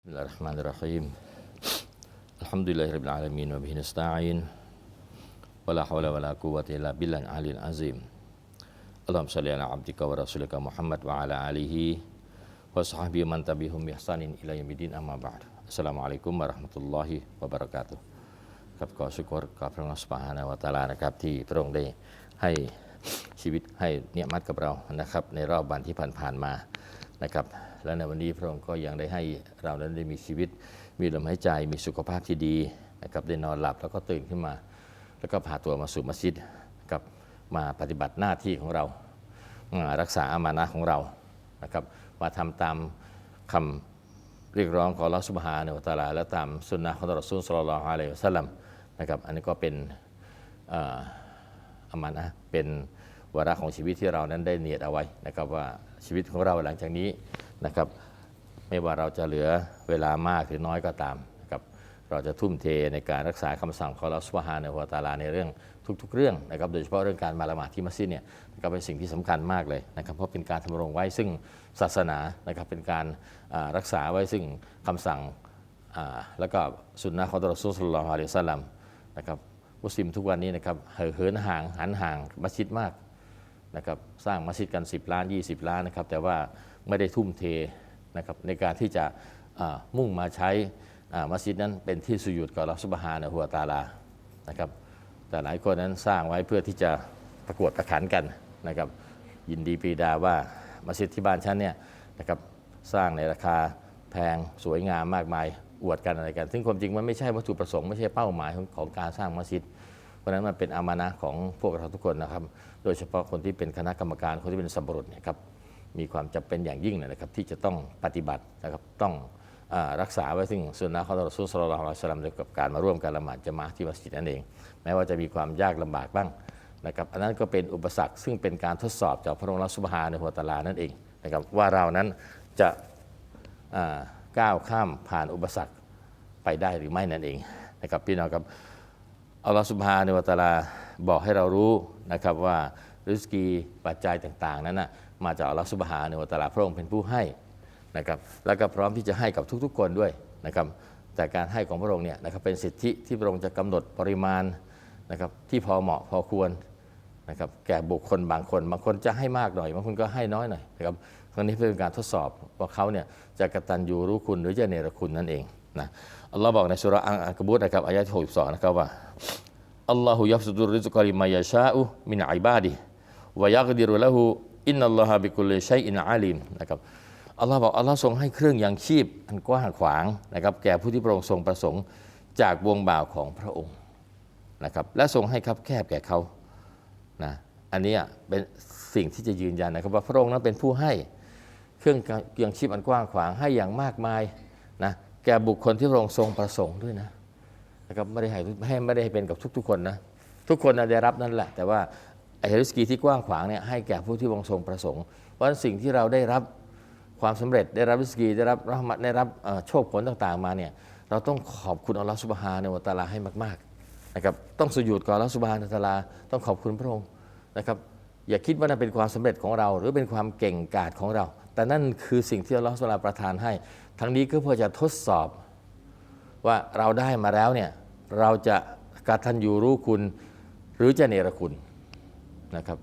Bismillahirrahmanirrahim. Alhamdulillahirrahmanirrahim. Wa bihi nasta'in. Wala haula wala quwwata illa billahil alil azim. Allahumma shalli ala abdika wa rasulika Muhammad wa ala alihi wa sahbihi man tabi'hum bi ihsanin ila yaumiddin amma ba'd. Assalamualaikum warahmatullahi wabarakatuh. Kap ka syukur ka pramana subhanahu wa ta'ala na kap ti prong de hai ชีวิตให้เนี่ยมัดกับเรานะครับในรอบวันที่ผ่านๆมานะครับ และในวันนี้พระองค์ก็ยังได้ให้เรานั้นได้มีชีวิต มีลมหายใจ มีสุขภาพที่ดีนะครับได้นอนหลับแล้วก็ตื่นขึ้นมา แล้วก็พาตัวมาสู่มัสยิดนะครับมาปฏิบัติหน้าที่ของเราารักษาอามานะของเรานะครับมาทำตามคำเรียกร้องของอัลอสุบฮานวตาลาและตามสุนนะของท่านรอซูลศ็อลลัลฮุอะลัยฮิวะซัลลัมนะครับอันนี้ก็เป็นอามานะเป็นวาระของชีวิตที่เรานั้นได้เนียดเอาไว้นะครับว่าชีวิตของเราหลังจากนี้ นะครับ ไม่ว่าเราจะเหลือเวลามากหรือน้อยก็ตามนะครับเราจะทุ่มเทในการรักษาคำสั่งของอัลลอฮฺสุฮานะฮูวตาลาในเรื่องทุกๆ เรื่องนะครับโดยเฉพาะเรื่องการมาละหมาดที่มัสยิดเนี่ยนะครับเป็นสิ่งที่สำคัญมากเลยนะครับเพราะเป็นการทำรงไว้ซึ่งศาสนานะครับเป็นการรักษาไว้ซึ่งคำสั่งอ่าแล้วก็สุนนะของรอซูลสุลลัลลอฮุอะลัยซัลลัมนะครับมุสลิมทุกวันนี้นะครับเหินห่างหันห่างมัสยิดมาก นะครับสร้างมัสยิดกัน 10 ล้าน 20 ล้านนะครับแต่ว่าไม่ได้ทุ่มเทนะครับในการที่จะมุ่งมาใช้มัสยิดนั้นเป็นที่สุยุดกับอัสุบฮานะฮูวตาลานะครับแต่หลายคนนั้นสร้างไว้เพื่อที่จะประกวดประขันกันนะครับยินดีปีดาว่ามัสยิดที่บ้านฉันเนี่ยนะครับสร้างในราคาแพงสวยงามมากมายอวดกันอะไรกัน ซึ่งความจริงมันไม่ใช่วัตถุประสงค์ไม่ใช่เป้าหมายของของการสร้างมัสยิด เพราะนั้นมันเป็นอามานะของพวกเราทุกคนนะครับ โดยเฉพาะคนที่เป็นคณะกรรมการคนที่เป็นสัมบรุษเนี่ยครับมีความจำเป็นอย่างยิ่งนะครับที่จะต้องปฏิบัตินะครับต้องอรักษาไว้ซึ่งสุนนะของรอซูลศ็อลลลลอฮุอะลัมเกี่ยวกับการมาร่วมการละหมาดจะมาที่มัสยิดนั่นเอง แม้ว่าจะมีความยากลำบากบ้างนะครับอันนั้นก็เป็นอุปสรรคซึ่งเป็นการทดสอบจากพระองค์อัลลอฮฺซุบฮานะฮูวตาลานั่นเองนะครับว่าเรานั้นจะก้าวข้ามผ่านอุปสรรคไปได้หรือไม่นั่นเองนะครับพี่น้องครับ อัลลอฮฺสุบฮานวะตาลาบอกให้เรารู้นะครับว่าริสกีปัจจัยต่างๆ นั้นนะมาจากอัลลอฮฺสุบฮานวะตาลาพระองค์เป็นผู้ให้นะครับแล้วก็พร้อมที่จะให้กับทุกๆ คนด้วยนะครับแต่การให้ของพระองค์เนี่ยนะครับเป็นสิทธิที่พระองค์จะกำหนดปริมาณนะครับที่พอเหมาะพอควรนะครับแก่บุคคลบางคน บางคนจะให้มากหน่อย บางคนก็ให้น้อยหน่อยนะครับครั้งนี้เพื่อเป็นการทดสอบว่าเขาเนี่ยจะกระตัญญูรู้คุณหรือจะเนรคุณนั่นเองนะอัลลอฮ์บอกในสุราะห์อังกะบูตนะครับอายะที่62นะครับว่า อัลลอฮุยับสุดุริซกะลิมายาชาอุมินอิบาดิวะยักดิรุละหูอินนัลลอฮะบิกุลชัยอินอาลิมนะครับอัลลอฮ์บอกอัลลอฮ์ทรงให้เครื่องยังชีพอันกว้างขวางนะครับแก่ผู้ที่พระองค์ทรงประสงค์จากวงบ่าวของพระองค์นะครับและทรงให้คับแคบแก่เขานะอันนี้เป็นสิ่งที่จะยืนยันนะครับว่าพระองค์นั้นเป็นผู้ให้เครื่องเกียงชีพอันกว้างขวางให้อย่างมากมายนะแก่บุคคลที่พระองค์ทรงประสงค์ด้วยนะ นะครับไม่ได้ให้ไม่ได้ให้เป็นกับทุก ๆ คนนะทุกคนได้รับนั่นแหละ แต่ว่าไอ้ริสกีที่กว้างขวางเนี่ยให้แก่ผู้ที่พระองทรงประสงค์เพราะสิ่งที่เราได้รับความสำเร็จได้รับริสกีได้รับรหมัดได้รับโชคผลต่างๆมาเนี่ยเราต้องขอบคุณอัลลอฮฺสุบฮานะฮูวะตาลาให้มากๆนะครับต้องสุญูดก่อนแล้วสุบฮานะฮูวตาลา ต้องขอบคุณพระองค์นะครับอย่าคิดว่านั่นเป็นความสำเร็จของเรา หรือเป็นความเก่งกาจของเรา แต่นั่นคือสิ่งที่อัลลอฮฺสุบฮานะฮูวะตาลาประทานให้ ทั้งนี้ก็เพื่อจะทดสอบว่าเราได้มาแล้วเนี่ย เราจะกตัญญูรู้คุณ หรือจะเนรคุณนะครับ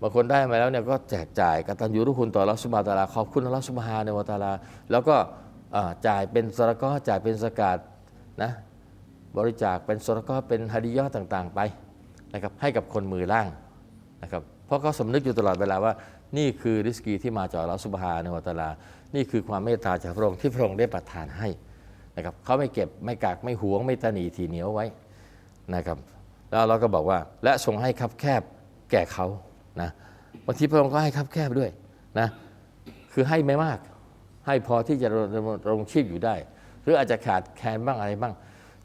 บางคนได้มาแล้วเนี่ยก็แจกจ่ายกตัญญูรู้คุณต่ออัสุบาตาลาขอบคุณอัสุบฮานวตาลา แล้วก็จ่ายเป็นสระก็จ่ายเป็นสกาดนะบริจาคเป็นสรก็เป็นฮาดิยอต่างๆไปนะครับให้กับคนมือล่างนะครับเพราะเขาสำนึกอยู่ตลอดเวลาว่า นี่คือริสกีที่มาจากอัสุบฮานวตาลา นี่คือความเมตตาจากพระองค์ที่พระองค์ได้ประทานให้ นะครับเขาไม่เก็บไม่กักไม่หวงไม่ตนีทีเหนียวไว้นะครับแล้วเราก็บอกว่าและทรงให้คับแคบแก่เขานะบางทีพระองค์ก็ให้คับแคบด้วยนะคือให้ไม่มาก ให้พอที่จะดำรงชีพอยู่ได้ หรืออาจจะขาดแคลนบ้างอะไรบ้าง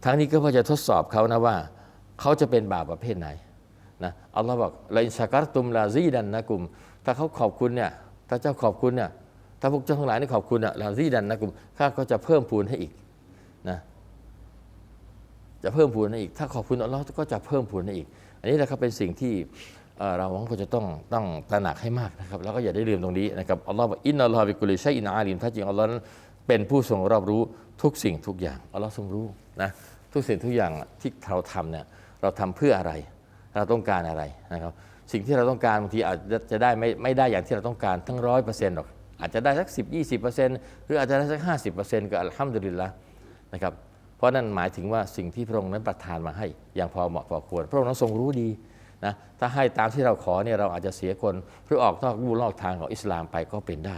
ทั้งนี้ก็เพื่อจะทดสอบเขานะว่า เขาจะเป็นบาปประเภทไหนนะอัลลอฮ์บอกลอินชากัรตุมลาซีดันนะกลุ่ม ถ้าเขาขอบคุณเนี่ยถ้าเจ้าขอบคุณเนี่ยถ้าพวกเจ้าทั้งหลายนี่ขอบคุณอะลาซีดันนะกลุ่มข้าก็จะเพิ่มพูนให้อีก จะเพิ่มพูนให้อีก ถ้าขอบคุณอัลลอฮ์ก็จะเพิ่มพูนให้อีก อันนี้แหละครับเป็นสิ่งที่เอ่อเราก็จะต้องต้องตระหนักให้มากนะครับ แล้วก็อย่าได้ลืมตรงนี้นะครับอัลลอฮ์บอกอินนัลลอฮ์บิกุลิชัยอินอาลิมถ้าจริงอัลลอฮ์นั้นเป็นผู้ทรงรอบรู้ทุกสิ่งทุกอย่างอัลลอฮ์ทรงรู้นะทุกสิ่งทุกอย่างที่เราทำเนี่ยเราทำเพื่ออะไร เราต้องการอะไรนะครับ สิ่งที่เราต้องการบางทีอาจจะจะได้ไม่ไม่ได้อย่างที่เราต้องการทั้งร้อยเปอร์เซ็นต์หรอกอาจจะได้สัก10 20เปอร์เซ็นต์หรืออาจจะได้สัก50เปอร์เซ็นต์ก็อัลฮัมดุลิลละนะครับเพ ราะนั่นหมายถึงว่าสิ่งที่พระองค์นั้นประทานมาให้อย่างพอเหมาะพอควร พระองค์นั้นทรงรู้ดีนะถ้าให้ตามที่เราขอเนี่ยเราอาจจะเสียคนหรือออกนอกลู่นอกทางของอิสลามไปก็เป็นได้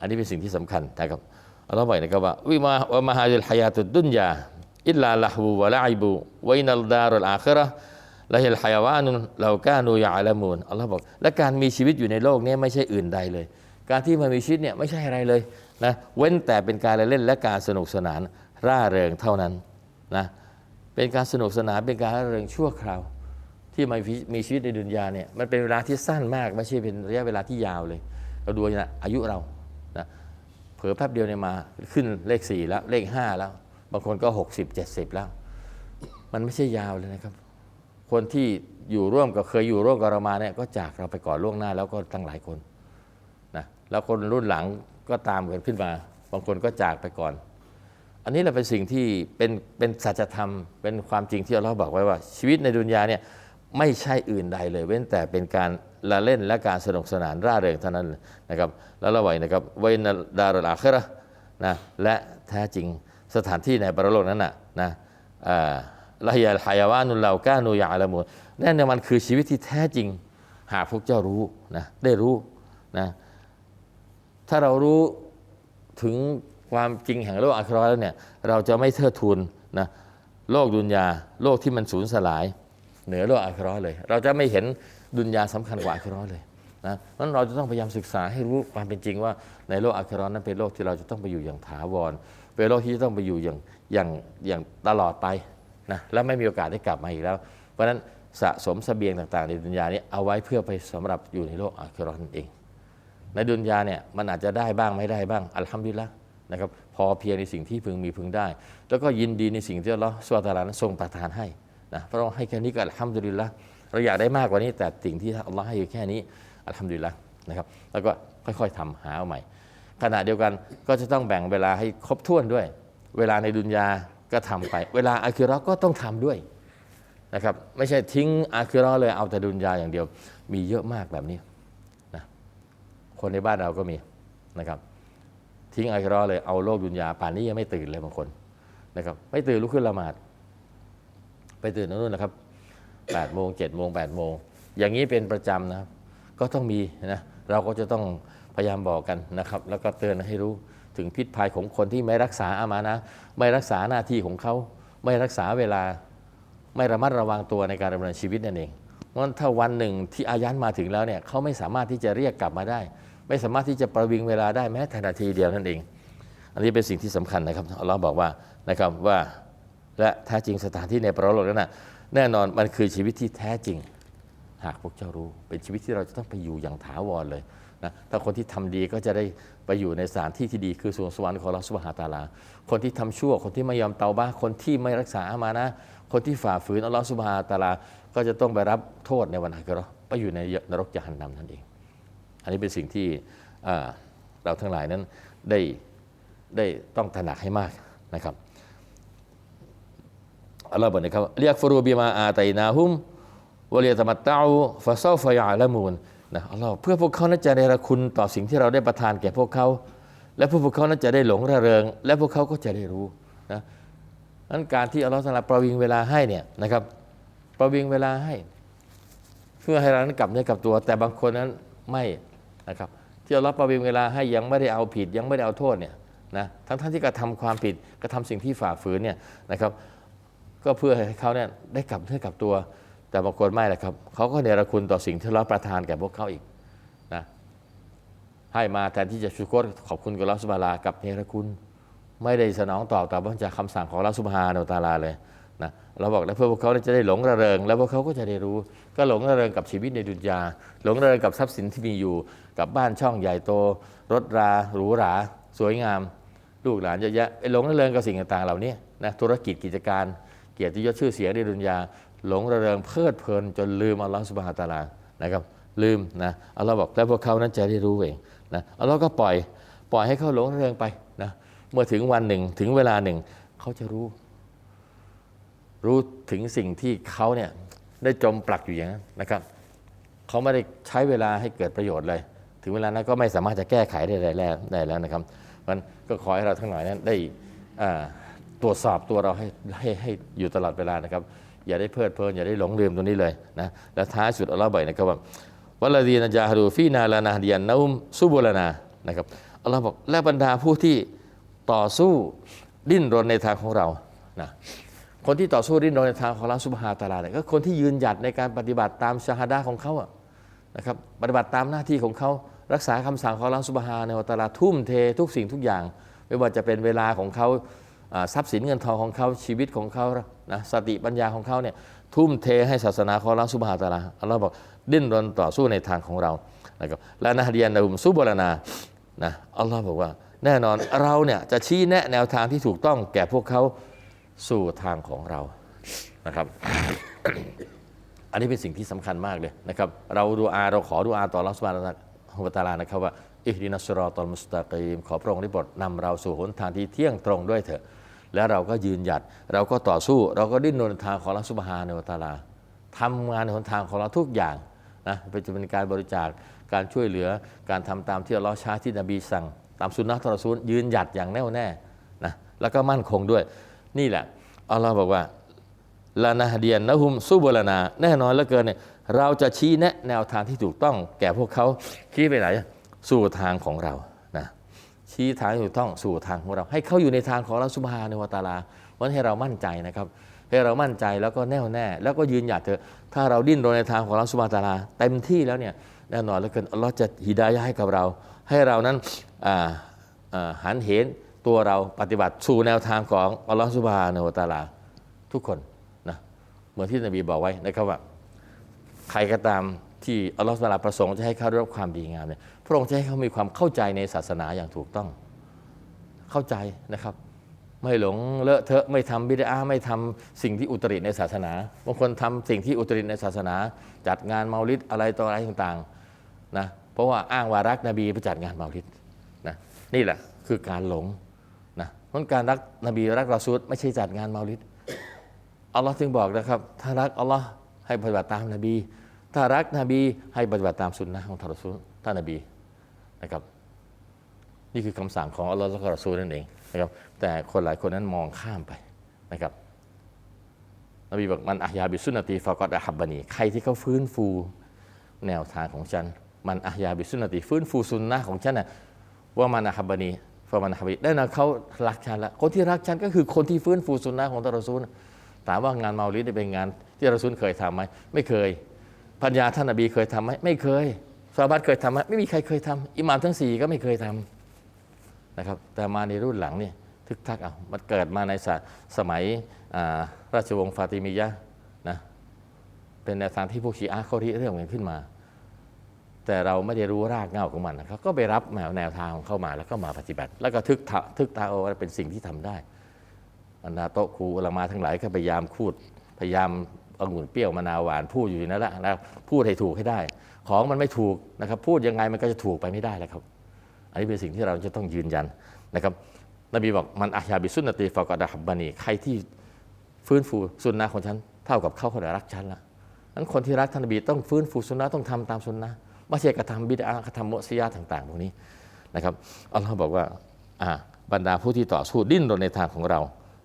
อันนี้เป็นสิ่งที่สำคัญนะครับอัลลอฮ์บอกนะครับว่าวิมาวะมาฮาลฮยาตุดุนยาอิลลาละฮูวะลาอิบูวะอินัลดารุลอาคิระละฮิลฮยาวานุนเรากานูยาอะมูนอัลลอฮ์บอกและการมีชีวิตอยู่ในโลกนี้ไม่ใช่อื่นใดเลย การที่มันมีชีวิตเนี่ยไม่ใช่อะไรเลยนะเว้นแต่เป็นการเล่นและการสนุกสนาน ร่าเริงเท่านั้นนะเป็นการสนุกสนานเป็นการร่าเริงชั่วคราว ที่มามีชีวิตในดุนยาเนี่ยมันเป็นเวลาที่สั้นมากไม่ใช่เป็นระยะเวลาที่ยาวเลย เราดูนะอายุเรานะเผลอแป๊บเดียวเนี่ยมาขึ้นเลข4แล้วเลข5แล้ว บางคนก็ 60 70 แล้ว มันไม่ใช่ยาวเลยนะครับ คนที่อยู่ร่วมกับเคยอยู่ร่วมกับเรามาเนี่ยก็จากเราไปก่อนล่วงหน้าแล้วก็ตั้งหลายคนนะแล้วคนรุ่นหลังก็ตามกันขึ้นมา บางคนก็จากไปก่อน อันนี้เราเป็นสิ่งที่เป็นเป็นสัจธรรม เป็นความจริงที่เราบอกไว้ว่า ชีวิตในดุนยาเนี่ยไม่ใช่อื่นใดเลย เว้นแต่เป็นการละเล่นและการสนุกสนานร่าเริงเท่านั้นนะครับแล้วราไหวนะครับไว้นดารุลอาคราะห์นะและแท้จริงสถานที่ในปรโลกนั้นน่ะนะละยาฮายาวานุลลากานูยาอะมูนแน่นอนมันคือชีวิตที่แท้จริง หากพวกเจ้ารู้นะได้รู้นะถ้าเรารู้ถึง ความจริงแห่งโลกอาคราแล้วเนี่ยเราจะไม่เทิดทูนนะโลกดุนยาโลกที่มันสูญสลาย เหนือโลกอาคราเลย เราจะไม่เห็นดุนยาสำคัญกว่าอาคราเลยนะนั้นเราจะต้องพยายามศึกษาให้รู้ความเป็นจริงว่าในโลกอาครานั้นเป็นโลกที่เราจะต้องไปอยู่อย่างถาวรเป็นโลกที่จะต้องไปอยู่อย่างอย่างอย่างตลอดไปนะและไม่มีโอกาสได้กลับมาอีกแล้ว เพราะฉะนั้นสะสมสเสบียงต่างๆ ในดุนยานี้เอาไว้เพื่อไปสำหรับอยู่ในโลกอาครานั่นเอง ในดุนยาเนี่ยมันอาจจะได้บ้างไม่ได้บ้างอัลฮัมดุลิลละ นะครับพอเพียงในสิ่งที่พึงมีพึงได้ แล้วก็ยินดีในสิ่งที่อัลลอฮฺสุลตารานั้นทรงประทานให้นะเพราะเราให้แค่นี้ก็อัลฮัมดุลิลละเราอยากได้มากกว่านี้แต่สิ่งที่อัลลอฮฺให้อยู่แค่นี้อัลฮัมดุลิลละนะครับแล้วก็ค่อยๆทำหาเอาใหม่ ขณะเดียวกันก็จะต้องแบ่งเวลาให้ครบถ้วนด้วย เวลาในดุนยาก็ทำไป เวลาอาคิเราก็ต้องทำด้วยนะครับไม่ใช่ทิ้งอาคิเราเลยเอาแต่ดุนยาอย่างเดียว มีเยอะมากแบบนี้นะคนในบ้านเราก็มีนะครับ ทิ้งอาคิเราร์เลยเอาโลกดุนยาป่านนี้ยังไม่ตื่นเลยบางคนนะครับ ไม่ตื่นลุกขึ้นละหมาด ไปตื่นนู่นนะครับ8โมง7โมง8โมงอย่างนี้เป็นประจำนะครับ ก็ต้องมีนะเราก็จะต้องพยายามบอกกันนะครับ แล้วก็เตือนให้รู้ถึงพิษภัยของคนที่ไม่รักษาอามานะ ไม่รักษาหน้าที่ของเขา ไม่รักษาเวลา ไม่ระมัดระวังตัวในการดำเนินชีวิตนั่นเองเพราะถ้าวันหนึ่งที่อายันมาถึงแล้วเนี่ยเขาไม่สามารถที่จะเรียกกลับมาได้ ไม่สามารถที่จะประวิงเวลาได้แม้แต่นาทีเดียวนั่นเอง อันนี้เป็นสิ่งที่สำคัญนะครับอัลลอฮ์บอกว่านะครับว่าและแท้จริงสถานที่ในปรโลกนั้นนะแน่นอนมันคือชีวิตที่แท้จริง หากพวกเจ้ารู้เป็นชีวิตที่เราจะต้องไปอยู่อย่างถาวรเลยนะถ้าคนที่ทำดีก็จะได้ไปอยู่ในสถานที่ที่ดีคือสวงสวรรค์ของเราสุบฮาตาลา คนที่ทำชั่ว คนที่ไม่ยอมเตาบ้าคนที่ไม่รักษาอามานะ คนที่ฝ่าฝืนอัลลอฮฺสุบฮาตาลา ก็จะต้องไปรับโทษในวันอาคราไปอยู่ในนรกยานนำนั่นเอง อันนี้เป็นสิ่งที่เราทั้งหลายนั้นได้ได้ต้องตระหนักให้มากนะครับอัลลอฮ์บอกนะครับเรียกฟรูบีมาอาตนาฮุมวะเลียตมัตตาฟาซาฟยาละมูนนะอัลลอฮ์เพื่อพวกเขานั้นจะได้ระคุณต่อสิ่งที่เราได้ประทานแก่พวกเขา และเพื่อพวกเขานั้นจะได้หลงระเริง และพวกเขาก็จะได้รู้นะนั้นการที่อัลลอฮ์สัลาประวิงเวลาให้เนี่ยนะครับประวิงเวลาให้ เพื่อให้เรานั้นกลับเนื้อกลับตัว แต่บางคนนั้นไม่ นะครับที่อัลลอฮ์ประวิงเวลาให้ยังไม่ได้เอาผิดยังไม่ได้เอาโทษเนี่ยนะทั้งทั้งที่กระทำความผิดกระทำสิ่งที่ฝ่าฝืนเนี่ยนะครับ ก็เพื่อให้เขาเนี่ยได้กลับเนื้อกลับตัว แต่บางคนไม่แหละครับเขาก็เนรคุณต่อสิ่งที่เราประทานแก่พวกเขาอีกนะให้มาแทนที่จะชุกรขอบคุณกับลอสุบาลากับเนรคุณ ไม่ได้สนองตอบตามจากคำสั่งของลอสุบฮาโนตาลาเลย นะเราบอกแล้วเพื่อพวกเขาจะได้หลงระเริง แล้วพวกเขาก็จะได้รู้ ก็หลงระเริงกับชีวิตในดุนยา หลงระเริงกับทรัพย์สินที่มีอยู่ กับบ้านช่องใหญ่โต รถราหรูหรา สวยงาม ลูกหลานเยอะแยะหลงระเริงกับสิ่งต่างๆเหล่านี้นะธุรกิจกิจการ เกียรติยศชื่อเสียงในดุนยา หลงระเริงเพลิดเพลิน จนลืมอัลลอฮฺสุบฮาตาลานะครับลืมนะอัลลอฮ์บอกแล้วพวกเขานั้นจะได้รู้เองนะอัลลอฮ์ก็ปล่อยปล่อยให้เขาหลงระเริงไปนะเมื่อถึงวันหนึ่งถึงเวลาหนึ่งเขาจะรู้ รู้ถึงสิ่งที่เขาเนี่ยได้จมปลักอยู่อย่างนั้นนะครับเขาไม่ได้ใช้เวลาให้เกิดประโยชน์เลย ถึงเวลานั้นก็ไม่สามารถจะแก้ไขได้แล้วได้แล้วนะครับมันก็ขอให้เราทั้งหลายนั้นได้ตรวจสอบตัวเราให้ให้ให้อยู่ตลอดเวลานะครับ อย่าได้เพลิดเพลินอย่าได้หลงลืมตรงนี้เลยนะและท้ายสุดอัลลอฮ์บอกนะครับว่าวัลลดีนจาฮดูฟีนาลานาเดียนนาอุมซุบุลนานะครับอัลลอฮ์บอกและบรรดาผู้ที่ต่อสู้ดิ้นรนในทางของเรานะ คนที่ต่อสู้ดิ้นรนในทางของเราสุบฮาตะอาลาเนี่ยก็คนที่ยืนหยัดในการปฏิบัติตามชาฮาดาของเขาอะนะครับปฏิบัติตามหน้าที่ของเขารักษาคำสั่งของอัลลอฮฺสุบฮาในอัตาลาทุ่มเททุกสิ่งทุกอย่าง ไม่ว่าจะเป็นเวลาของเขาทรัพย์สินเงินทองของเขาชีวิตของเขานะสติปัญญาของเขาเนี่ยทุ่มเทให้ศาสนาของอัลลอฮฺสุบฮาตะอาลาอัลลอฮ์บอกดิ้นรนต่อสู้ในทางของเรานะครับและนะฮดียนนะฮุมซุบลนานะอัลลอฮ์บอกว่าแน่นอนเราเนี่ยจะชี้แนะแนวทางที่ถูกต้องแก่พวกเขา สู่ทางของเรานะครับ อันนี้เป็นสิ่งที่สำคัญมากเลยนะครับ เราดูอาเราขอดูอาต่อรัสบานฮุบตาลานะครับว่าอิฮดินัสรอตอลมุสตากีมขอพระองค์ได้โปรดนำเราสู่หนทางที่เที่ยงตรงด้วยเถอะ แล้วเราก็ยืนหยัด เราก็ต่อสู้ เราก็ดิ้นรนทางของรัสบฮาในวตาลาทำงานในหนทางของเราทุกอย่างนะเป็นจะเป็นการบริจาคการช่วยเหลือการทำตามที่อัลเลอฮ์ช้ที่นบีสั่ง ตามสุนนะตอรอซูลยืนหยัดอย่างแน่วแน่นะแล้วก็มั่นคงด้วย นี่แหละอัลลอฮ์บอกว่าลานาฮเดียนนะฮุมซุบลนา แน่นอนเหลือเกินเนี่ยเราจะชี้แนะแนวทางที่ถูกต้อง แก่พวกเขาชี้ไปไหนสู่ทางของเรานะชี้ทางถูกต้องสู่ทางของเรา ให้เขาอยู่ในทางของเราสุบฮาในวตาลาวันให้เรามั่นใจนะครับ ให้เรามั่นใจแล้วก็แน่วแน่ แล้วก็ยืนหยัดเถอะถ้าเราดิ้นรนในทางของเราสุบฮานตาลา เต็มที่แล้วเนี่ยแน่นอนเหลือเกินอัลลอฮ์จะฮิดายะให้กับเรา ให้เรานั้นหันเห ตัวเราปฏิบัติสู่แนวทางของอัลลอฮ์สุบฮาในวะตาลา ทุกคนนะเหมือนที่นบีบอกไว้นะครับว่า ใครก็ตามที่อัลลอฮฺสุบฮานาประสงค์จะให้เขาได้รับความดีงามเนี่ยพระองค์จะให้เขามีความเข้าใจในศาสนาอย่างถูกต้อง เข้าใจนะครับ ไม่หลงเลอะเทอะไม่ทำบิดาไม่ทำสิ่งที่อุตริในศาสนาบางคนทำสิ่งที่อุตริในศาสนา จัดงานเมาลิดอะไรต่ออะไรต่างๆนะเพราะว่าอ้างวารักนบีไปจัดงานเมาลิดนะนี่แหละคือการหลง เพราะการรักนบีรักรอซูลไม่ใช่จัดงานเมาลิดอัลลอฮ์จึงบอกนะครับ ถ้ารักอัลลอฮ์ให้ปฏิบัติตามนบี ถ้ารักนบีให้ปฏิบัติตามสุนนะของทารอซูลท่านนบีนะครับ นี่คือคำสั่งของอัลลอฮ์และก็รอซูลนั่นเองนะครับ แต่คนหลายคนนั้นมองข้ามไปนะครับนบีบอกมันอัฮยาบิสุนนตีฟากอดอะฮับบานีใครที่เขาฟื้นฟูแนวทางของฉัน มันอัฮยาบิสุนนตีฟื้นฟูสุนนะของฉันนะว่ามันอะฮับบานี ฟามันะฮับบันีได้นะเขารักฉันละคนที่รักฉันก็คือคนที่ฟื้นฟูสุนนะของตารซูลถามว่างานเมาลิดเป็นงาน ที่ตรซูลเคยทำไหมไม่เคยพัญญาท่านนบีเคยทำไหมไม่เคยซาบัตเคยทำไหมไม่มีใครเคยทำอิหม่ามทั้งสี่ก็ไม่เคยทำนะครับ แต่มาในรุ่นหลังนี่ทึกทักเอามันเกิดมาในสสมัยราชวงศ์ฟาติมียะห์นะเป็นแนวทางที่พวกชีอะห์เขาริเรื่องมันขึ้นมา แต่เราไม่ได้รู้รากเหง้าของมันนะครับก็ไปรับแนวแนวทางของเข้ามาแล้วก็มาปฏิบัติ แล้วก็ทึกทะทึกตาเอาว่าเป็นสิ่งที่ทำได้บรรดาโตครูอลมาทั้งหลายก็พยายามพูดพยายามองุ่นเปรี้ยวมะนาวหวานพูดอยู่นั่นแหละนะพูดให้ถูกให้ได้ ของมันไม่ถูกนะครับ พูดยังไงมันก็จะถูกไปไม่ได้แล้วครับ อันนี้เป็นสิ่งที่เราจะต้องยืนยันนะครับนบีบอกมันอัฮยาบิสุนตีฟากอดะฮับบานีใครที่ฟื้นฟูสุนนะของฉันเท่ากับเขาคนรักฉันละนั้นคนที่รักท่านนบีต้องฟื้นฟูสุนนะต้องทำตามสุนนะ ไม่ใช่กระทำบิดากระทำมุสยาต่าง ๆ พวกนี้นะครับอัลลอฮ์บอกว่าบรรดาผู้ที่ต่อสู้ดิ้นรนในทางของเรา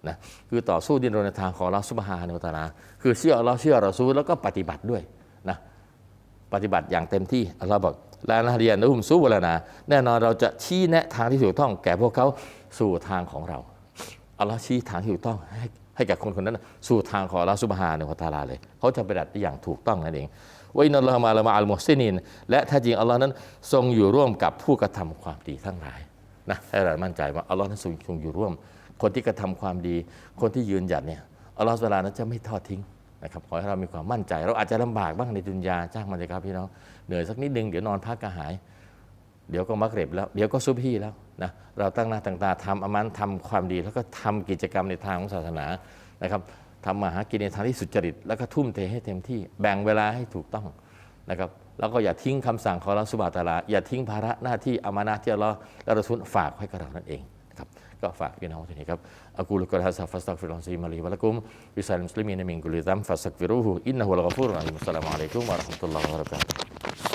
นะคือต่อสู้ดิ้นรนในทางของเราสุบฮานวตาลาคือเชื่อเราเชื่อเราซูลแล้วก็ปฏิบัติด้วยนะปฏิบัติอย่างเต็มที่อัลลอฮ์บอกลานาเรียนนุมซูวลานาแน่นอนเราจะชี้แนะทางที่ถูกต้อง แก่พวกเขาสู่ทางของเราอัลลอฮ์ชี้ทางที่ถูกต้องให้ให้แก่คนคนนั้น สู่ทางของเราสุบฮานวตาลาเลย เขาจะปฏิบัติอย่างถูกต้องนั่นเอง วอินัลลอฮ์มาละมาอัลมุฮซินินและถ้าจริงอัลลอฮ์นั้นทรงอยู่ร่วมกับผู้กระทำความดีทั้งหลายนะให้เรามั่นใจว่าอัลลอฮ์นั้นทรงทรงอยู่ร่วม คนที่กระทำความดี คนที่ยืนหยัดเนี่ยอัลลอฮฺสุลานั้นจะไม่ทอดทิ้งนะครับขอให้เรามีความมั่นใจ เราอาจจะลำบากบ้างในดุนยาจ้างมันเลยครับพี่น้องเหนื่อยสักนิดนึงเดี๋ยวนอนพักก็หาย เดี๋ยวก็มักเร็บแล้ว เดี๋ยวก็ซุบฮีแล้วนะเราตั้งหน้าตั้งตาทำอามันทำความดี แล้วก็ทำกิจกรรมในทางของศาสนานะครับ ทำมาหากินในทางที่สุจริต แล้วก็ทุ่มเทให้เต็มที่แบ่งเวลาให้ถูกต้องนะครับแล้วก็อย่าทิ้งคำสั่งของเราสุบาตาลาอย่าทิ้งภาระหน้าที่อามานะที่เราละเราสุนฝากให้กับเรานั่นเองนะครับก็ฝากพี่น้องที่นี่ครับอักูลุกะฮะซาฟัสตักฟิลอฮซีมาลีวะลักุมวิสัลมุสลิมีนมินกุลิซัมฟัสตักฟิรูฮูอินนะฮุลกะฟูรุรรหีมอัสสลามุอะลัยกุมวะราะห์มะตุลลอฮิวะบะเราะกาตุฮ์